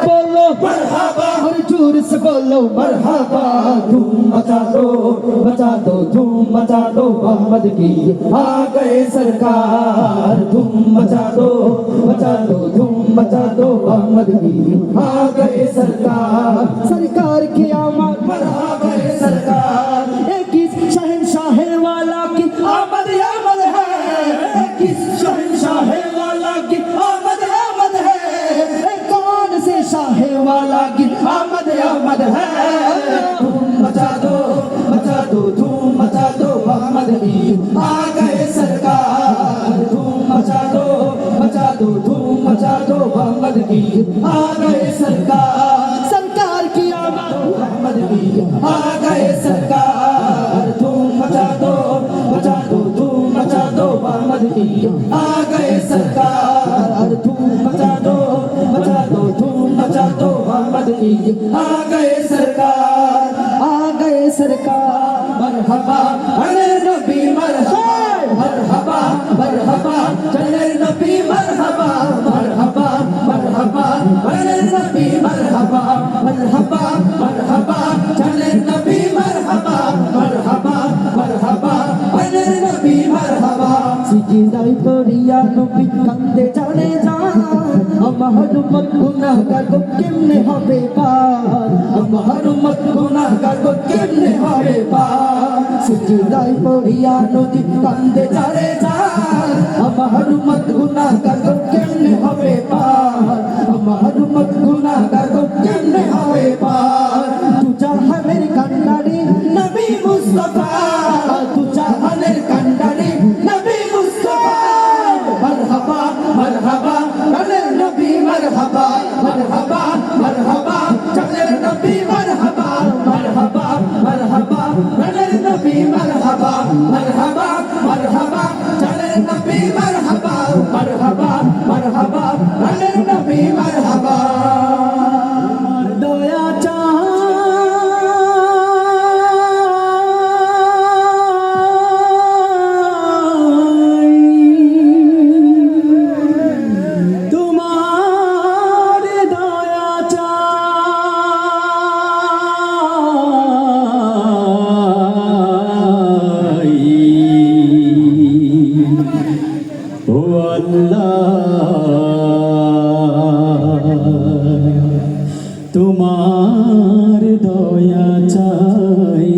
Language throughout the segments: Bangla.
बोलो मरहबा और जोर से बोलो मरहबा धूम मचा दो मचा दो धूम मचा दो मोहम्मद की आ गए सरकार धूम मचा दो मचा दो धूम मचा दो मोहम्मद की आ गए सरकार सरकार। आ गए सरकार। तुम मचा दो मचा दो तुम मचा दो। अहमद सरकार। तुम बचा दो बचा दो तुम बचा दो। अहमद आ উম্মত গুনাহগার গো কেমনে হবে পার উম্মত গুনাহগার গো কেমনে হবে পার সিজদাই করিয়া নবী কান্দে জানে যান আমার গুনাহগার চাই।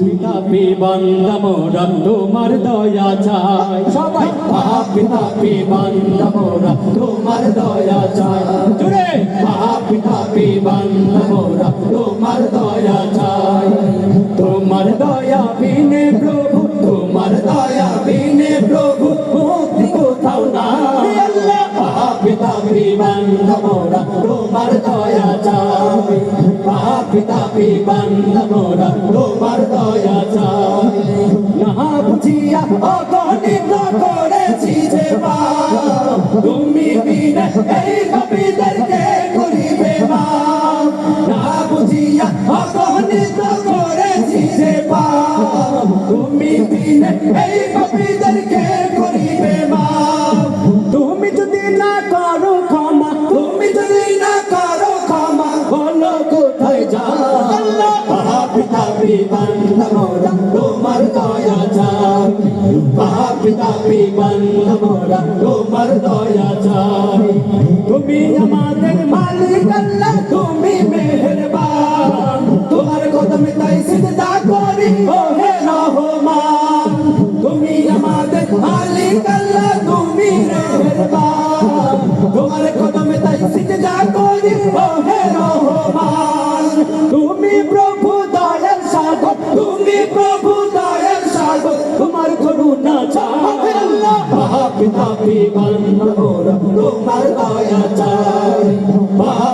পিতাপি বান্দামোরা তোমার দয়া চাই। সবাই পিতাপি বান্দামোরা তোমার দয়া চাই। জুড়ে পিতাপি বান্দামোরা তোমার দয়া চাই। তোমার দয়া বিনে প্রভু তোমার দয়া বিনে প্রভু মুক্তি কোথাও নাই। পিতাপি বান্দামোরা তোমার দয়া চাই। পিতাপি বান্দামোরা তোমার দয়া চাই। না বুঝিয়া অগণিত করেছি যে পাপ, তুমি বিনে এই কবিদেরকে করিবে মাপ না পাপ বিবন্ধমোরা তোমার দয়া চাই। তুমি আমাদের মালিক আল্লাহ, তুমি মেহেরবান। তোমার কদমে তাই সিজদা করি ও হে রহমান। তুমি আমাদের মালিক আল্লাহ, তুমি মেহেরবান। তোমার কদমে তাই সিজদা করি ও হে রহমান। তুমি প্রভু দয়াল সাগর, তুমি প্রভু করুণা চাই আল্লাহ পিতা বিবন্ধমোরা তোমার দয়া চাই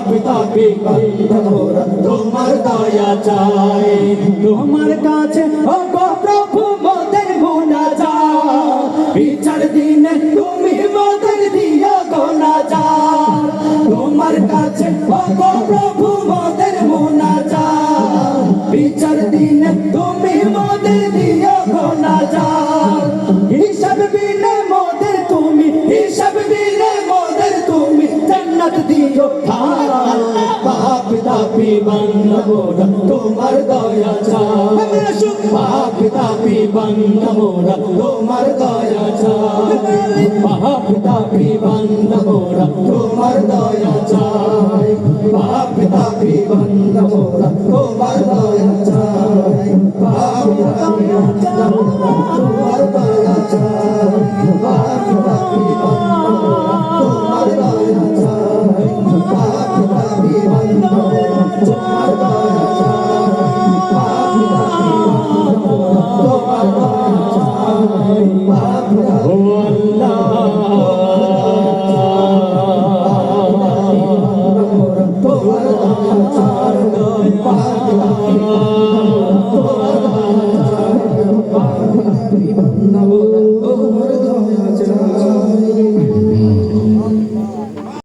পিতা বিবন্ধমোরা তোমার দয়া চাই তোমার কাছে, ও গো প্রভু, মোদের গুণা যাও বিচার দিনে তুমি মোদের দিও গোনা যাও তোমার কাছে ও গো প্রভু মোদের গুণা যাও বিচার দিনে তুমি মোদের দিও গোনা যাও তাপি বান্নব, তোমার দয়া চাই। পাপ তাপি বান্নব, তোমার দয়া চাই। পাপ তাপি বান্নব, তোমার দয়া চাই। পাপ তাপি বান্নব, তোমার দয়া চাই। পাপ তাপি বান্নব, তোমার দয়া চাই। পাপ তাপি পাহাড়